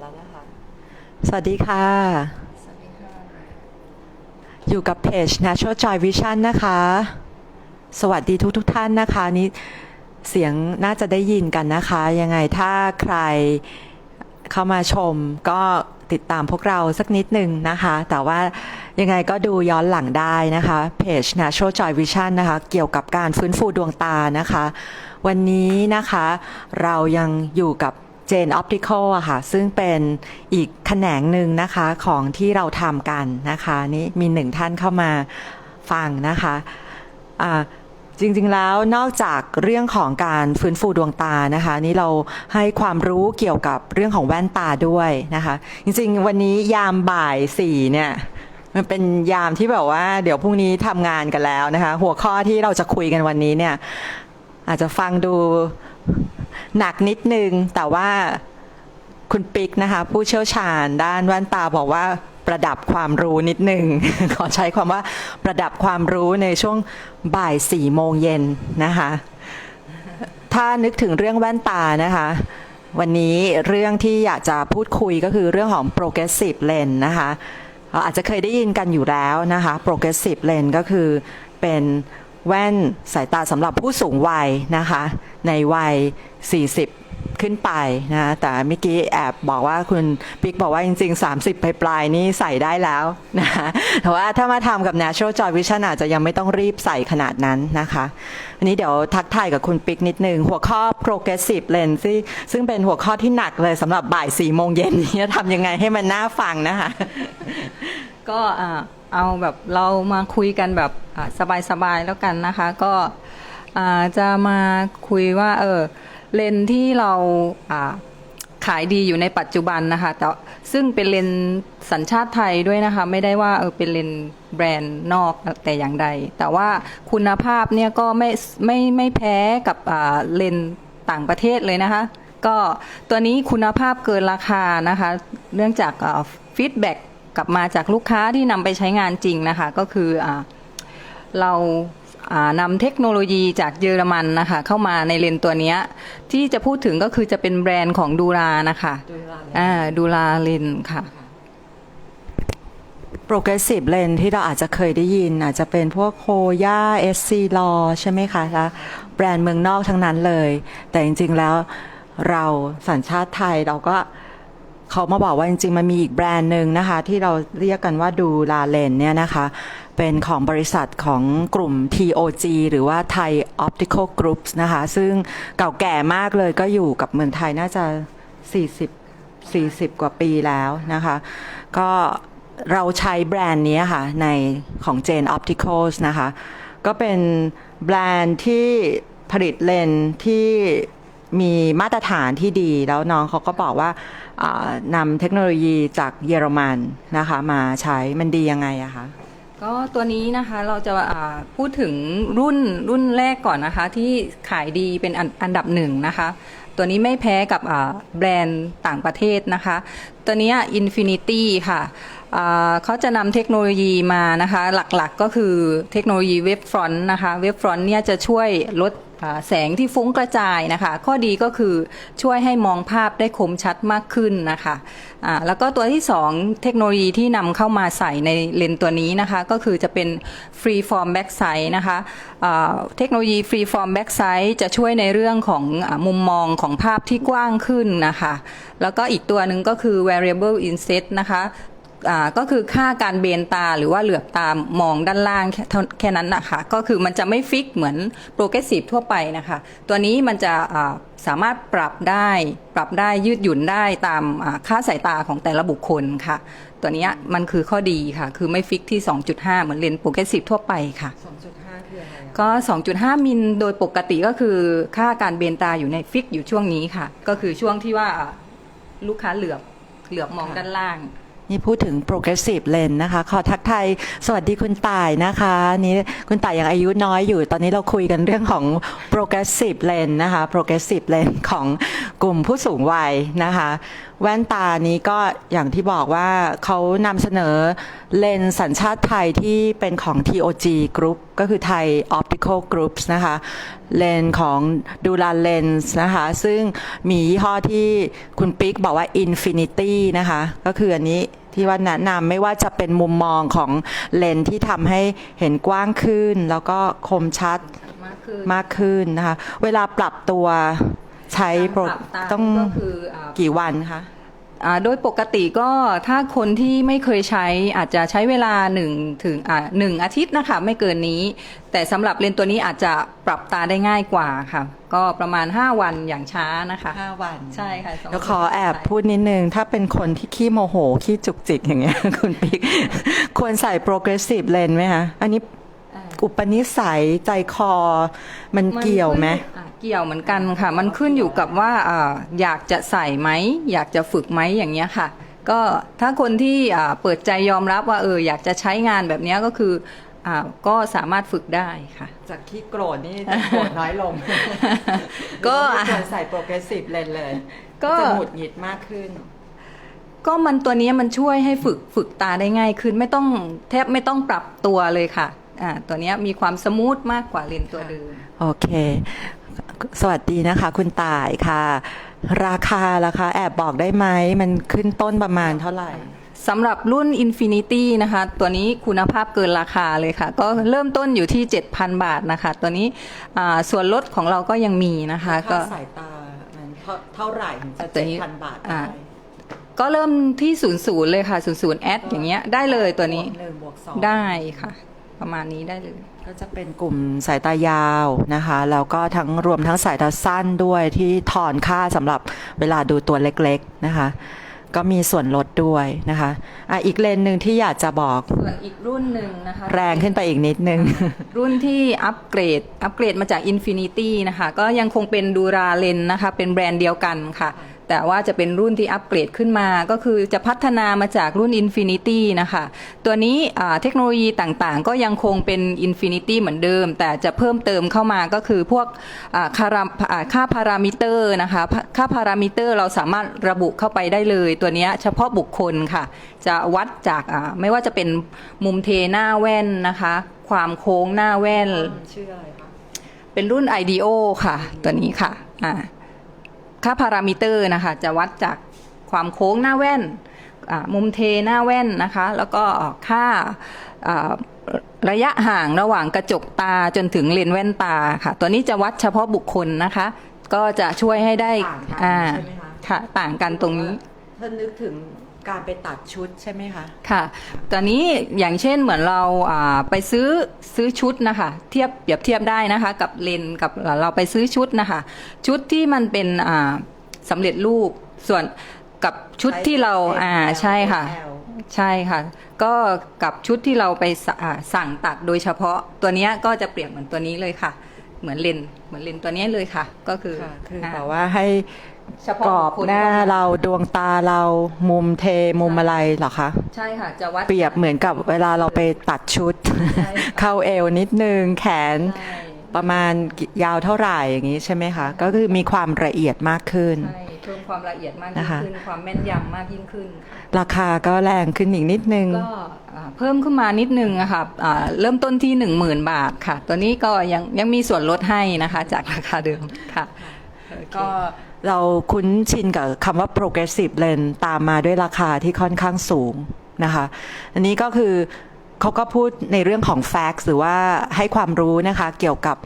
แล้วนะคะสวัสดีค่ะสวัสดีค่ะ อยู่กับเพจ Natural Joy Vision นะคะ สวัสดีทุกทุกๆท่านนะคะนี่เสียงน่าจะได้ยินกันนะคะ ยังไงถ้าใครเข้ามาชมก็ติดตามพวกเราสักนิดหนึ่งนะคะ แต่ว่ายังไงก็ดูย้อนหลังได้นะคะเพจ Natural Joy Vision นะคะ เกี่ยวกับการฟื้นฟูดวงตานะคะ วันนี้นะคะ เรายังอยู่กับ Jane Optical อะค่ะ ซึ่งเป็นอีกแขนงหนึ่งนะคะของที่เราทำกันนะคะ นี่มีหนึ่งท่านเข้ามาฟังนะคะอ่าจริงๆแล้วนอกจากเรื่องของการฟื้นฟูดวงตานะคะ นี่เราให้ความรู้เกี่ยวกับเรื่องของแว่นตาด้วยนะคะ จริงๆ วันนี้ยามบ่ายสี่เนี่ยมันเป็นยามที่แบบว่า เดี๋ยวพรุ่งนี้ทำงานกันแล้วนะคะ หัวข้อที่เราจะคุยกันวันนี้เนี่ย อาจจะฟังดู หนักนิดนึง แต่ว่าคุณปิ๊กนะคะ ผู้เชี่ยวชาญด้านแว่นตาบอกว่าประดับความรู้นิดนึง ขอใช้ความว่าประดับความรู้ในช่วงบ่ายสี่โมงเย็นนะคะ ถ้านึกถึงเรื่องแว่นตานะคะ วันนี้เรื่องที่อยากจะพูดคุยก็คือเรื่องของ progressive lens นะคะอาจจะเคยได้ยินกันอยู่แล้วนะคะ progressive lens ก็คือเป็น แว่นสายตาสำหรับผู้สูงวัยนะคะ ในวัย 40 ขึ้นไปนะแต่เมื่อกี้แอบบอกว่าคุณปิ๊กบอกว่าจริง ๆ 30ปปลายๆนี่ใส่ได้แล้วนะแต่ว่าถ้ามาทำกับ Natural Joy Vision อาจจะยังไม่ต้องรีบใส่ขนาดนั้นนะคะอันนี้เดี๋ยวทักทายกับคุณปิ๊กนิดนึง หัวข้อ progressive lens ที่ซึ่งเป็นหัวข้อที่หนักเลยสำหรับบ่าย4โมงเย็นนี้ทำยังไงให้มันน่าฟังนะคะ ก็เอาแบบเรามาคุยกันแบบสบายๆแล้วกันนะคะ ก็จะมาคุยว่าเออ เลนที่เราขายดีอยู่ในปัจจุบันนะคะแต่ซึ่งเป็นเลนสัญชาติไทยด้วยนะคะ ไม่ได้ว่าเออเป็นเลนแบรนด์นอกแต่อย่างใด แต่ว่าคุณภาพเนี่ยก็ไม่ไม่ไม่แพ้กับเลนต่างประเทศเลยนะคะ ก็ตัวนี้คุณภาพเกินราคานะคะ เนื่องจากฟีดแบ็กกลับมาจากลูกค้าที่นำไปใช้งานจริงนะคะ ก็คืออเรา นำเทคโนโลยีจากเยอรมันนะคะ เข้ามาในเลนส์ตัวเนี้ยที่จะพูดถึงก็คือจะเป็นแบรนด์ของดูรานะคะอ่าดูราเลนส์ค่ะ progressive lens ที่เราอาจจะเคยได้ยิน อาจจะเป็นพวกโฮย่า SC Law ใช่ไหมคะแล้วแบรนด์เมืองนอกทั้งนั้นเลย แต่จริง ๆ แล้วเราสัญชาติไทยเราก็เขามาบอกว่าจริง ๆ มันมีอีกแบรนด์หนึ่งนะคะ ที่เราเรียกกันว่าดูลาเลนเนี่ยนะคะเป็นของบริษัทของกลุ่ม TOG หรือว่า Thai Optical Groups นะคะ ซึ่งเก่าแก่มากเลยก็อยู่กับเมืองไทยน่าจะ 40 40 กว่าปีแล้วนะคะ ก็เราใช้แบรนด์นี้ค่ะ ในของ Jane Opticals นะคะ ก็เป็นแบรนด์ที่ผลิตเลนที่มีมาตรฐานที่ดีแล้วน้องเขาก็บอกว่านำเทคโนโลยีจากเยอรมันนะคะ มาใช้มันดียังไงอะคะ ก็ตัวนี้นะคะเราจะอ่าพูดถึงรุ่นรุ่นแรกก่อนนะคะ ที่ขายดีเป็นอันอันดับหนึ่งนะคะ ตัวนี้ไม่แพ้กับอ่าแบรนด์ต่างประเทศนะคะ ตัวนี้ Infinity ค่ะอ่าเขาจะนำเทคโนโลยีมานะคะ หลักๆก็คือเทคโนโลยีเว็บฟรอนต์นะคะ เว็บฟรอนต์เนี่ยจะช่วยลด แสงที่ฟุ้งกระจายนะคะ ข้อดีก็คือช่วยให้มองภาพได้คมชัดมากขึ้นนะคะอ่าแล้วก็ตัวที่ 2 เทคโนโลยีที่นำเข้ามาใส่ในเลนส์ตัวนี้นะคะ ก็คือจะเป็น Free Form Backside นะคะอ่าเทคโนโลยี Free Form Backside จะช่วยในเรื่องของอมุมมองของภาพที่กว้างขึ้นนะคะ แล้วก็อีกตัวหนึ่งก็คือ Variable Inset นะคะ ก็คือค่าการเบนตาหรือว่าเหลือบตามมองด้านล่างแค่เท่าแค่นั้นนะคะก็คือมันจะไม่ฟิกเหมือนโปรเกรสซีฟทั่วไปนะคะ ตัวนี้มันจะอ่าสามารถปรับได้ปรับได้ยืดหยุ่นได้ตามอ่าค่าสายตาของแต่ละบุคคลค่ะ ตัวเนี้ยมันคือข้อดีค่ะ คือไม่ฟิกที่ 2.5 เหมือนเลนส์โปรเกรสซีฟทั่วไปค่ะ2.5คืออะไรก็ 2.5 มิลโดยปกติก็คือค่าการเบนตาอยู่ในฟิกอยู่ช่วงนี้ค่ะ ก็คือช่วงที่ว่าอ่าลูกค้าเหลือบเหลือบมองด้านล่าง นี่พูดถึง progressive lens นะคะ ขอทักทายสวัสดีคุณต่ายนะคะนี่คุณต่ายยังอายุน้อยอยู่ ตอนนี้เราคุยกันเรื่องของ progressive lens นะคะ progressive lens ของกลุ่มผู้สูงวัยนะคะ แว่นตานี้ก็อย่างที่บอกว่าเขานำเสนอเลนส์สัญชาติไทยที่เป็นของ TOG Group ก็คือไทย Optical Groups นะคะ เลนส์ของ Dura Lens นะคะ ซึ่งมียี่ห้อที่คุณปิ๊กบอกว่า Infinity นะคะ ก็คืออันนี้ที่ว่าแนะนำไม่ว่าจะเป็นมุมมองของเลนส์ที่ทำให้เห็นกว้างขึ้น แล้วก็คมชัดมากขึ้นมากขึ้นนะคะ เวลาปรับตัว ใช้โปรการปรับตาต้องก็คืออ่า กี่วันคะ อ่าโดยปกติก็ถ้าคนที่ไม่เคยใช้อาจจะใช้เวลาหนึ่งถึงอ่าหนึ่งอาทิตย์นะคะไม่เกินนี้ แต่สำหรับเลนส์ตัวนี้อาจจะปรับตาได้ง่ายกว่าค่ะ ก็ประมาณ 5 วันอย่างช้านะคะ 5 วันใช่ค่ะสงแล้วขอแอบพูดนิดนึง ถ้าเป็นคนที่ขี้โมโห ขี้จุกจิกอย่างเงี้ย คุณปิ๊ก ควรใส่ progressive lens ไหมคะ อันนี้อ่าอุปนิสัยใจคอมันเกี่ยวไหมนขึ้นอะ เกี่ยวเหมือนกันค่ะ มันขึ้นอยู่กับว่าอ่าอยากจะใส่ไหม อยากจะฝึกไหมอย่างเงี้ยค่ะ ก็ถ้าคนที่อ่าเปิดใจยอมรับว่าเอออยากจะใช้งานแบบเนี้ยก็คืออ่าก็สามารถฝึกได้ค่ะ จากขี้โกรธนี่จะโกรธน้อยลง ก็ไม่ควรใส่ progressive lens เลย ก็จะหงุดหงิดมากขึ้น ก็มันตัวนี้มันช่วยให้ฝึกฝึกตาได้ง่ายขึ้นไม่ต้องแทบไม่ต้องปรับตัวเลยค่ะอ่าตัวเนี้ยมีความสมูทมากกว่าเลนส์ตัวเดิมโอเค สวัสดีนะคะ คุณต่ายค่ะ ราคาราคาแอบบอกได้ไหม มันขึ้นต้นประมาณเท่าไหร่สำหรับรุ่น Infinity นะคะ ตัวนี้คุณภาพเกินราคาเลยค่ะ ก็เริ่มต้นอยู่ที่ 7,000 บาทนะคะ ตัวนี้อ่าส่วนลดของเราก็ยังมีนะคะ ก็ค่าสายตามันเท่าเท่าไหร่ถึงจะแต่เจ็ดนี้พันบาทอ่าได้ก็เริ่มที่0ูนย์เลยค่ะ0ูนย์แอดอย่างเงี้ยได้เลยตัวนี้บกหนึ่งบวกสองได้ค่ะ ประมาณนี้ได้เลย ก็จะเป็นกลุ่มสายตายาวนะคะ แล้วก็ทั้งรวมทั้งสายตาสั้นด้วยที่ถอนค่าสำหรับเวลาดูตัวเล็กๆนะคะ ก็มีส่วนลดด้วยนะคะอะอีกเลนหนึ่งที่อยากจะบอกส่วนอีกรุ่นหนึ่งนะคะ แรงขึ้นไปอีกนิดนึง รุ่นที่อัปเกรด อัปเกรดมาจาก Infinity นะคะ ก็ยังคงเป็นดูราเลนนะคะ เป็นแบรนด์เดียวกันค่ะ แต่ว่าจะเป็นรุ่นที่อัปเกรดขึ้นมา ก็คือจะพัฒนามาจากรุ่น Infinity นะคะ ตัวนี้อ่าเทคโนโลยีต่างๆ ก็ยังคงเป็น Infinity เหมือนเดิม แต่จะเพิ่มเติมเข้ามาก็คือพวกอ่าค่าราอ่าค่าพารามิเตอร์นะคะ ค่าพารามิเตอร์เราสามารถระบุเข้าไปได้เลย ตัวเนี้ยเฉพาะบุคคลค่ะ จะวัดจากอ่าไม่ว่าจะเป็นมุมเทหน้าแว่นนะคะ ความโค้งหน้าแว่นชื่ออะไรคะเป็นรุ่น IDEO ค่ะ ตัวนี้ค่ะอ่า ค่าพารามิเตอร์นะคะจะวัดจากความโค้งหน้าแว่นอ่ามุมเทหน้าแว่นนะคะ แล้วก็ค่าอ่าระยะห่างระหว่างกระจกตาจนถึงเลนส์แว่นตาค่ะ ตัวนี้จะวัดเฉพาะบุคคลนะคะ ก็จะช่วยให้ได้ต่างกันอ่าใช่ไหมคะค่ะต่างกันตรงนี้ถ้านึกถึง การไปตัดชุดใช่ไหมคะ ค่ะ ตอนนี้อย่างเช่นเหมือนเราอ่าไปซื้อซื้อชุดนะคะ เทียบเปรียบเทียบได้นะคะ กับเลนส์กับเราไปซื้อชุดนะคะ ชุดที่มันเป็นอ่าสำเร็จรูปส่วนกับชุดที่เราอ่าใช่ค่ะ L ใช่ค่ะ ก็กับชุดที่เราไปสอ่าสั่งตัดโดยเฉพาะตัวเนี้ยก็จะเปรียบเหมือนตัวนี้เลยค่ะ เหมือนเลนส์เหมือนเลนส์ตัวเนี้ยเลยค่ะ ก็คือค่ะคืออ่าแบบว่าให้ เฉพาะกรอบบุคคลหน้าเราดวงตาเรามุมเทมุมอะไรเหรอคะ ใช่ค่ะ จะวัด เปรียบเหมือนกับเวลาเราไปตัดชุด ใช่ค่ะเข้าเอวนิดนึง แขนใช่ประมาณกี่ยาวเท่าไหร่อย่างนี้ใช่ไหมคะ ก็คือมีความละเอียดมากขึ้น ใช่เพิ่มความละเอียดมากยิ่นะงคะ ขึ้น ความแม่นยำมากยิ่งขึ้นค่ะราคาก็แรงขึ้นอีกนิดนึง ก็อ่าเพิ่มขึ้นมานิดนึงอะค่ะอ่าเริ่มต้นที่ 1 0,000 บาทค่ะ ตัวนี้ก็ยังยังมีส่วนลดให้นะคะ จากราคาเดิมค่ะ ก็ เราคุ้นชินกับคำว่า progressive lens ตามมาด้วยราคาที่ค่อนข้างสูงนะคะ อันนี้ก็คือเขาก็พูดในเรื่องของ facts หรือว่าให้ความรู้นะคะ เกี่ยวกับ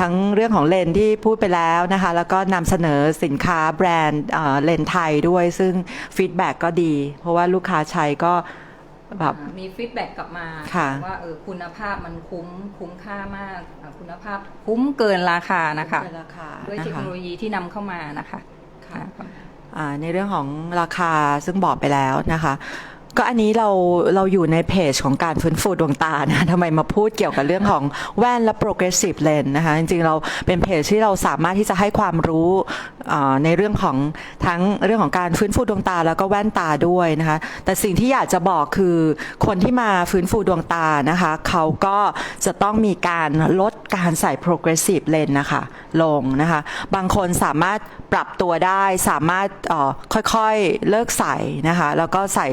ทั้งเรื่องของเลนที่พูดไปแล้วนะคะ แล้วก็นำเสนอสินค้าแบรนด์เลนไทยด้วย ซึ่งฟีดแบ็กก็ดี เพราะว่าลูกค้าใช้ก็ แบบ มีฟีดแบ็กกลับมาค่ะว่าเออคุณภาพมันคุ้มคุ้มค่ามากอ่าคุณภาพคุ้มเกินราคานะคะเป็นราคาด้วยนะเทคคะโนโลยีที่นำเข้ามานะคะค่ะอ่าอ่าในเรื่องของราคาซึ่งบอกไปแล้วนะคะ ก็อันนี้เราเราอยู่ในเพจของการฟื้นฟูดวงตานะทำไมมาพูดเกี่ยวกับเรื่องของแว่นและ progressive lens นะคะ จริงๆ เราเป็นเพจที่เราสามารถที่จะให้ความรู้ในเรื่องของทั้งเรื่องของการฟื้นฟูดวงตาแล้วก็แว่นตาด้วยนะคะ แต่สิ่งที่อยากจะบอกคือคนที่มาฟื้นฟูดวงตานะคะเขาก็จะต้องมีการลดการใส่ progressive lens นะคะลงนะคะ บางคนสามารถปรับตัวได้สามารถค่อยๆเลิกใส่นะคะ แล้วก็ใส่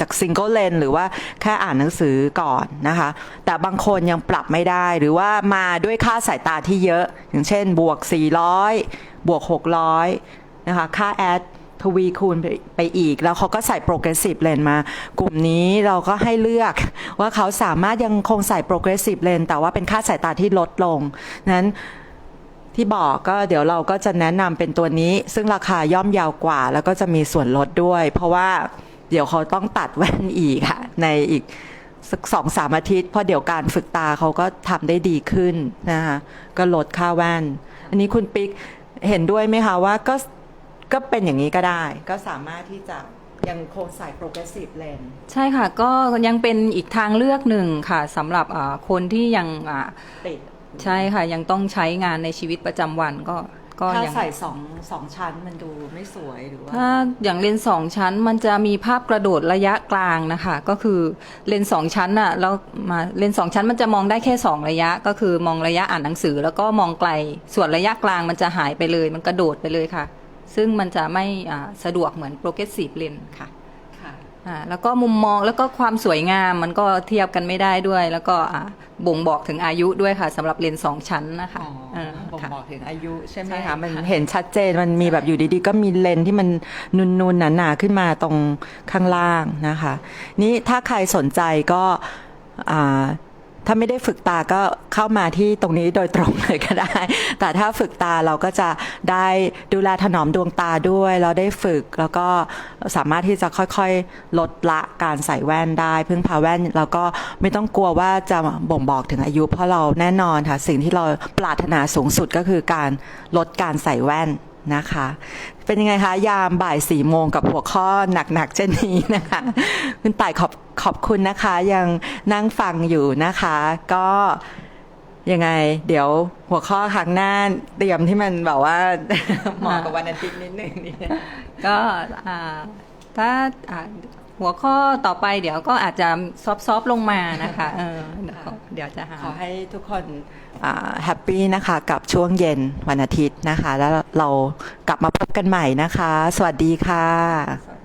จากซิงเกิลเลนหรือว่าแค่อ่านหนังสือก่อนนะคะ แต่บางคนยังปรับไม่ได้หรือว่ามาด้วยค่าสายตาที่เยอะ อย่างเช่นบวก 400 บวก 600 นะคะ ค่าแอดทวีคูณไปอีก แล้วเขาก็ใส่โปรเกรสซีฟเลนมา กลุ่มนี้เราก็ให้เลือกว่าเขาสามารถยังคงใส่โปรเกรสซีฟเลนแต่ว่าเป็นค่าสายตาที่ลดลงนั้นที่บอกก็เดี๋ยวเราก็จะแนะนำเป็นตัวนี้ ซึ่งราคาย่อมเยาวกว่า แล้วก็จะมีส่วนลดด้วย เพราะว่า เดี๋ยวเขาต้องตัดแว่นอีกค่ะ ในอีกสักสองสามอาทิตย์เพราะเดี๋ยวการฝึกตาเขาก็ทำได้ดีขึ้นนะคะก็ลดค่าแว่น อันนี้คุณปิ๊กเห็นด้วยไหมคะว่าก็ก็เป็นอย่างนี้ก็ได้ ก็สามารถที่จะยังคงใส่โปรเกรสซีฟเลนใช่ค่ะ ก็ยังเป็นอีกทางเลือกหนึ่งค่ะสำหรับอ่าคนที่ยังอ่าติดใช่ค่ะ ยังต้องใช้งานในชีวิตประจำวันก็ ก็ถ้ายังใส่สองสองชั้นมันดูไม่สวยหรือว่า ถ้าอย่างเลนส์สองชั้นมันจะมีภาพกระโดดระยะกลางนะคะ ก็คือเลนส์สองชั้นน่ะแล้วมาเลนส์สองชั้นมันจะมองได้แค่สองระยะ ก็คือมองระยะอ่านหนังสือ แล้วก็มองไกลส่วนระยะกลางมันจะหายไปเลย มันกระโดดไปเลยค่ะ ซึ่งมันจะไม่อ่าสะดวกเหมือนโปรเกรสซีฟเลนค่ะค่ะ อ่าแล้วก็มุมมองแล้วก็ความสวยงามมันก็เทียบกันไม่ได้ด้วย แล้วก็อ่าบ่งบอกถึงอายุด้วยค่ะสำหรับเลนส์สองชั้นนะคะอ๋อเออบ่งค่ะ บอกถึงอายุใช่ไหมใช่คะค่ะ มันเห็นชัดเจนมันมีแบบอยู่ดีๆ ก็มีเลนส์ที่มันนูนๆหนาๆขึ้นมาตรงข้างล่างนะคะ นี่ถ้าใครสนใจก็อ่า ถ้าไม่ได้ฝึกตาก็เข้ามาที่ตรงนี้โดยตรงเลยก็ได้ แต่ถ้าฝึกตาเราก็จะได้ดูแลถนอมดวงตาด้วย เราได้ฝึกแล้วก็สามารถที่จะค่อยๆ ลดละการใส่แว่นได้ พึ่งพาแว่นแล้วก็ไม่ต้องกลัวว่าจะบ่งบอกถึงอายุ เพราะเราแน่นอนค่ะ สิ่งที่เราปรารถนาสูงสุดก็คือการลดการใส่แว่น นะคะ เป็นยังไงคะ ยามบ่ายสี่โมงกับหัวข้อหนักๆเช่นนี้นะคะ คุณต่ายขอบขอบคุณนะคะ ยังนั่งฟังอยู่นะคะ ก็ยังไง เดี๋ยวหัวข้อครั้งหน้าเตรียมที่มันแบบว่าเหมาะกับวันอาทิตย์นิดนึงนี่ก็ถ้า หัวข้อต่อไปเดี๋ยวก็อาจจะซอฟๆลงมานะคะเออเดี๋ยวก็เดี๋ยวจะหาขอให้ทุกคนแฮปปี้นะคะกับช่วงเย็นวันอาทิตย์นะคะ แล้วเรากลับมาพบกันใหม่นะคะ สวัสดีค่ะ